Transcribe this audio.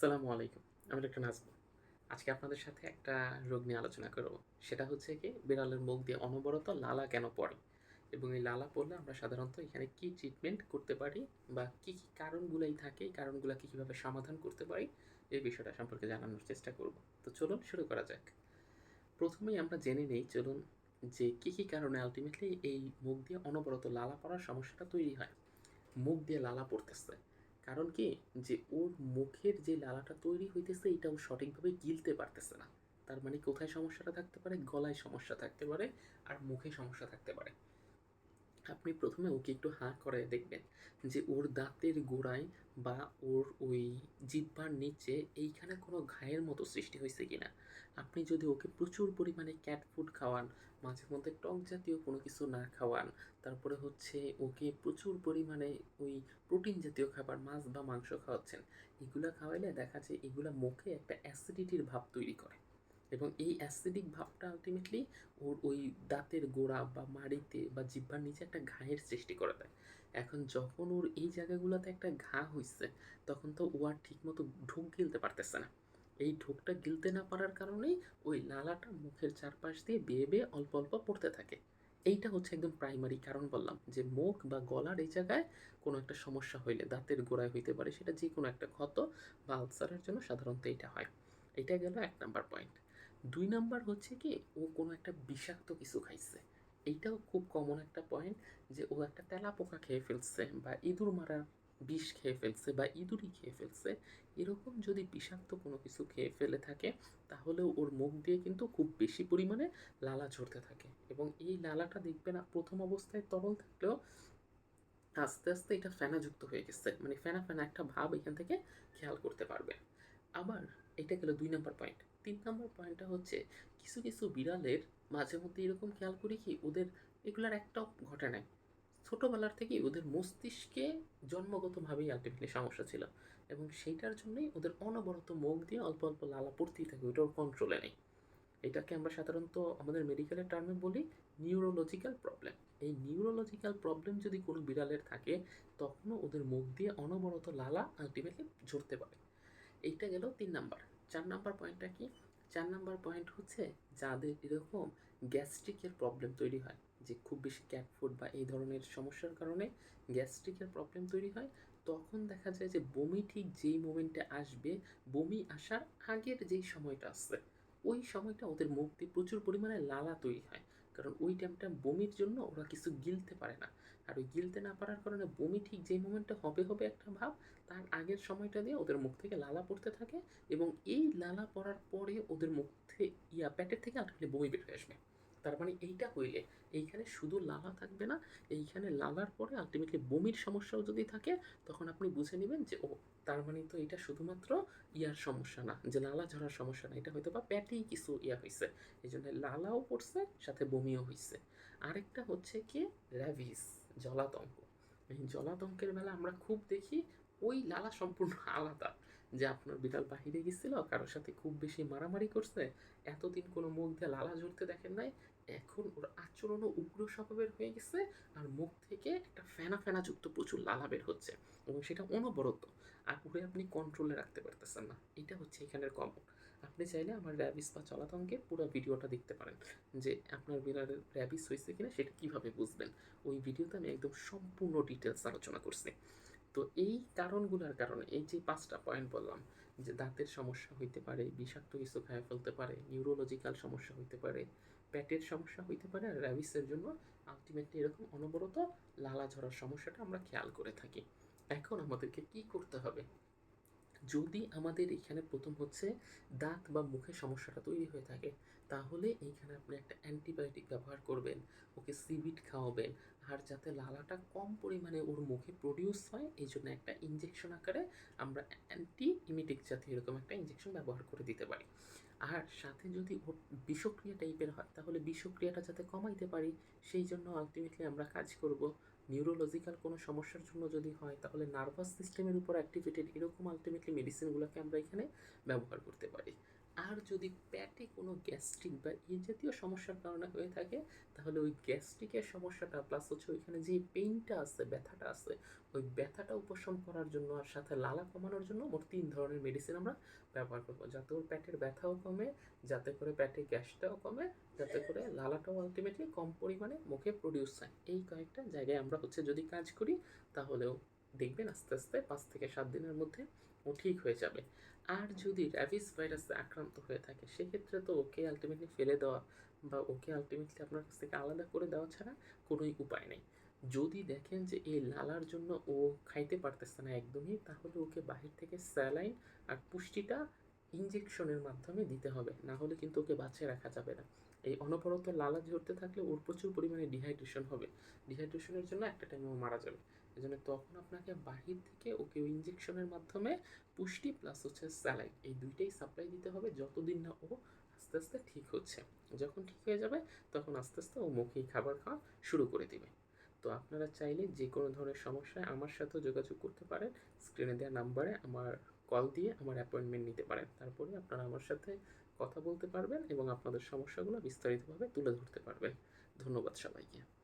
সালামু আলাইকুম, আমি ডক্টর নাজমুল। আজকে আপনাদের সাথে একটা রোগ নিয়ে আলোচনা করব। সেটা হচ্ছে কি, বিড়ালের মুখ দিয়ে অনবরত লালা কেন পড়ে? এবং এই লালা পড়লে আমরা সাধারণত এখানে কি ট্রিটমেন্ট করতে পারি বা কি কি কারণগুলোই থাকে, এই কারণগুলোকে কীভাবে সমাধান করতে পারি, এই বিষয়টা সম্পর্কে জানানোর চেষ্টা করব। তো চলুন শুরু করা যাক। প্রথমেই আমরা জেনে নেই, চলুন যে কী কী কারণে আলটিমেটলি এই মুখ দিয়ে অনবরত লালা পড়ার সমস্যাটা তৈরি হয়। মুখ দিয়ে লালা পড়তেছে। কারণ কি? যে ওর মুখের যে লালাটা তৈরি হইতেছে এটা ও সঠিকভাবে গিলতে পারতেছে না। তার মানে কোথায় সমস্যাটা থাকতে পারে? গলায় সমস্যা থাকতে পারে, আর মুখে সমস্যা থাকতে পারে। আপনি প্রথমে ওকে একটু হাঁ করে দেখবেন যে ওর দাঁতের গোড়ায় বা ওর ওই জিহ্বার নিচে এইখানে কোনো ঘায়ের মতো সৃষ্টি হয়েছে কিনা। আপনি যদি ওকে প্রচুর পরিমাণে ক্যাট ফুড খাওয়ান, মাঝে মধ্যে টক জাতীয় কোনো কিছু না খাওয়ান, তারপরে হচ্ছে ওকে প্রচুর পরিমাণে ওই প্রোটিন জাতীয় খাবার, মাছ বা মাংস খাওয়াচ্ছেন, এগুলা খাওয়াইলে দেখা যায় এগুলা মুখে একটা অ্যাসিডিটির ভাব তৈরি করে। এবং এই অ্যাসিডিক ভাবটা আলটিমেটলি ওর ওই দাঁতের গোড়া বা মাড়িতে বা জিহ্বার নিচে একটা ঘায়ের সৃষ্টি করে দেয়। এখন যখন ওর এই জায়গাগুলোতে একটা ঘা হইছে, তখন তো ও আর ঠিকমতো ঢোক গিলতে পারতেছে না। এই ঢোকটা গিলতে না পারার কারণেই ওই লালাটা মুখের চারপাশ দিয়ে বেয়ে বেয়ে অল্প অল্প পড়তে থাকে। এইটা হচ্ছে একদম প্রাইমারি কারণ বললাম যে মুখ বা গলার এই জায়গায় কোনো একটা সমস্যা হইলে, দাঁতের গোড়ায় হইতে পারে সেটা যে কোনো একটা ক্ষত বা আলসারের জন্য সাধারণত এটা হয়। এটা গেল এক নাম্বার পয়েন্ট দুই নাম্বার হচ্ছে কি, ও কোনো একটা বিষাক্ত কিছু খাইছে। এইটাও খুব কমন একটা পয়েন্ট যে ও একটা তেলা পোকা খেয়ে ফেলছে বা ইঁদুর মারার বিষ খেয়ে ফেলছে বা ইঁদুরই খেয়ে ফেলছে, এরকম যদি বিষাক্ত কোনো কিছু খেয়ে ফেলে থাকে, তাহলে ওর মুখ দিয়ে কিন্তু খুব বেশি পরিমাণে লালা ঝরতে থাকে। এবং এই লালাটা দেখবে না, প্রথম অবস্থায় তরল থাকলেও আস্তে আস্তে এটা ফেনাযুক্ত হয়ে গেছে মানে ফেনা ফেনা একটা ভাব এখান থেকে খেয়াল করতে পারবে। আবার এটা গেল দুই নম্বর পয়েন্ট তিন নম্বর পয়েন্টটা হচ্ছে, কিছু কিছু বিড়ালের মাঝে মধ্যে এরকম খেয়াল করি কি, ওদের এগুলার একটাও ঘটে নাই। ছোটোবেলার থেকেই ওদের মস্তিষ্কে জন্মগতভাবেই আলটিমেটলি সমস্যা ছিল এবং সেইটার জন্যই ওদের অনবরত মুখ দিয়ে অল্প অল্প লালা পড়তেই থাকে ওটা ওর কন্ট্রোলে নেই। এটাকে আমরা সাধারণত আমাদের মেডিকেলের টার্মে বলি নিউরোলজিক্যাল প্রবলেম এই নিউরোলজিক্যাল প্রবলেম যদি কোনো বিড়ালের থাকে, তখনও ওদের মুখ দিয়ে অনবরত লালা আলটিমেটলি ঝরতে পারে। এইটা গেল তিন নাম্বার। চার নাম্বার পয়েন্টটা কি? চার নাম্বার পয়েন্ট হচ্ছে যাদের এরকম গ্যাস্ট্রিকের প্রবলেম তৈরি হয়, যে খুব বেশি ক্যাট ফুড বা এই ধরনের সমস্যার কারণে গ্যাস্ট্রিকের প্রবলেম তৈরি হয়, তখন দেখা যায় যে বমি ঠিক যেই মোমেন্টে আসবে, বমি আসার আগের যেই সময়টা আসছে, ওই সময়টা ওদের মুখ দিয়ে প্রচুর পরিমাণে লালা তৈরি হয়। কারণ ওই টাইমটা বমির জন্য ওরা কিছু গিলতে পারে না। আর ওই গিলতে না পারার কারণে বমি ঠিক যেই মোমেন্টে হবে হবে একটা ভাব, তার আগের সময়টা দিয়ে ওদের মুখ থেকে লালা পড়তে থাকে এবং এই লালা পড়ার পরে ওদের মুখ থেকে ইয়া প্যাটের থেকে আলটিমেটলি বমি বের হয়ে আসবে। তার মানে এইটা হইলে এইখানে শুধু লালা থাকবে না, এইখানে লালার পরে আলটিমেটলি বমির সমস্যাও যদি থাকে, তখন আপনি বুঝে নেবেন যে ও তার মানে তো এটা শুধুমাত্র ইয়ার সমস্যা না, যে লালা ঝরার সমস্যা না, এটা হয়তো বা প্যাটেই কিছু ইয়া হয়েছে এই জন্য লালাও পড়ছে, সাথে বমিও হয়েছে আরেকটা হচ্ছে কি র্যাভিস জলাতঙ্ক। এই জলাতঙ্কের বেলা আমরা খুব দেখি, ওই লালা সম্পূর্ণ আলাদা। যে আপনার বিড়াল বাহিরে গেছিল, কারোর সাথে খুব বেশি মারামারি করছে, এতদিন কোনো মুখ দিয়ে লালা ঝরতে দেখেন নাই এখন ওর আচরণও উগ্র স্বভাবের হয়ে গেছে আর মুখ থেকে একটা ফেনা ফেনা যুক্ত প্রচুর লালা বের হচ্ছে এবং সেটা অনবরত। আর ওরে আপনি কন্ট্রোলে রাখতে পারতেছেন না। এটা হচ্ছে এখানের কমন আপনি চাইলে আমার র্যাবিস বা চলাতঙ্কের পুরো ভিডিওটা দেখতে পারেন যে আপনার বিড়ালের র্যাবিস হয়েছে কিনা সেটা কীভাবে বুঝবেন। ওই ভিডিওতে আমি একদম সম্পূর্ণ ডিটেলস আলোচনা করছি। তো এই কারণগুলোর কারণে এই যে পাঁচটা পয়েন্ট বললাম যে দাঁতের সমস্যা হইতে পারে, বিষাক্ত কিছু খায় ফেলতে পারে নিউরোলজিক্যাল সমস্যা হইতে পারে, পেটের সমস্যা হইতে পারে, আর র্যাবিসের জন্য আলটিমেটলি এরকম অনবরত লালা ঝরার সমস্যাটা আমরা খেয়াল করে থাকি। এখন আমাদেরকে কি করতে হবে? যদি আমাদের এখানে প্রথম হচ্ছে দাঁত বা মুখে সমস্যাটা তৈরি হয়ে থাকে, তাহলে এইখানে আপনি একটা অ্যান্টিবায়োটিক ব্যবহার করবেন, ওকে সিভিট খাওয়াবেন। আর যাতে লালাটা কম পরিমাণে ওর মুখে প্রডিউস হয় এই জন্য একটা ইঞ্জেকশন আকারে আমরা অ্যান্টি ইমিটিক জাতীয় এরকম একটা ইঞ্জেকশন ব্যবহার করে দিতে পারি। আর সাথে যদি ওর বিষক্রিয়া টাইপের হয়, তাহলে বিষক্রিয়াটা যাতে কমাইতে পারি সেই জন্য আলটিমেটলি আমরা কাজ করব নিউরোলজিক্যাল কোনো সমস্যার জন্য যদি হয়, তাহলে নার্ভাস সিস্টেমের উপর অ্যাক্টিভেটেড এরকম আলটিমেটলি মেডিসিনগুলোকে আমরা এখানে ব্যবহার করতে পারি। আর যদি পেটে কোনো গ্যাস্ট্রিক বা এই জাতীয় সমস্যার কারণে হয়ে থাকে, তাহলে ওই গ্যাস্ট্রিকের সমস্যাটা, প্লাস হচ্ছে ওইখানে যে পেইনটা আছে, ব্যথাটা আছে, ওই ব্যথাটা উপশম করার জন্য আর সাথে লালা কমানোর জন্য মোট তিন ধরনের মেডিসিন আমরা ব্যবহার করব। যাতে ওর পেটের ব্যথাও কমে, যাতে করে পেটে গ্যাসটাও কমে, যাতে করে লালাটাও আলটিমেটলি কম পরিমাণে মুখে প্রডিউস হয়। এই কয়েকটা জায়গায় আমরা হচ্ছে যদি কাজ করি, তাহলেও দেখবেন আস্তে আস্তে পাঁচ থেকে সাত দিনের মধ্যে ও ঠিক হয়ে যাবে। আর যদি র্যাবিস ভাইরাসে আক্রান্ত হয়ে থাকে, সেক্ষেত্রে তো ওকে আলটিমেটলি ফেলে দেওয়া বা ওকে আলটিমেটলি আপনার কাছ থেকে আলাদা করে দেওয়া ছাড়া কোনোই উপায় নেই। যদি দেখেন যে এই লালার জন্য ও খাইতে পারতেছে না একদমই, তাহলে ওকে বাহির থেকে স্যালাইন আর পুষ্টিটা ইঞ্জেকশনের মাধ্যমে দিতে হবে। না হলে কিন্তু ওকে বাঁচিয়ে রাখা যাবে না। এই অনবরত লালা ঝরতে থাকলে ওর প্রচুর পরিমাণে ডিহাইড্রেশন হবে। ডিহাইড্রেশনের জন্য একটা টাইমে ও মারা যাবে। এই জন্য তখন আপনাকে বাহির থেকে ওকে ইঞ্জেকশনের মাধ্যমে পুষ্টি প্লাস হচ্ছে স্যালাইন এই দুইটাই সাপ্লাই দিতে হবে যতদিন না ও আস্তে আস্তে ঠিক হচ্ছে। যখন ঠিক হয়ে যাবে, তখন আস্তে আস্তে ও মুখেই খাবার খাওয়া শুরু করে দিবে। তো আপনারা চাইলে যে কোনো ধরনের সমস্যায় আমার সাথেও যোগাযোগ করতে পারেন। স্ক্রিনে দেওয়া নাম্বারে আমার কল দিয়ে আমার অ্যাপয়েন্টমেন্ট নিতে পারেন। তারপরে আপনারা আমার সাথে কথা বলতে পারবেন এবং আপনাদের সমস্যাগুলো বিস্তারিতভাবে তুলে ধরতে পারবেন। ধন্যবাদ সবাইকে।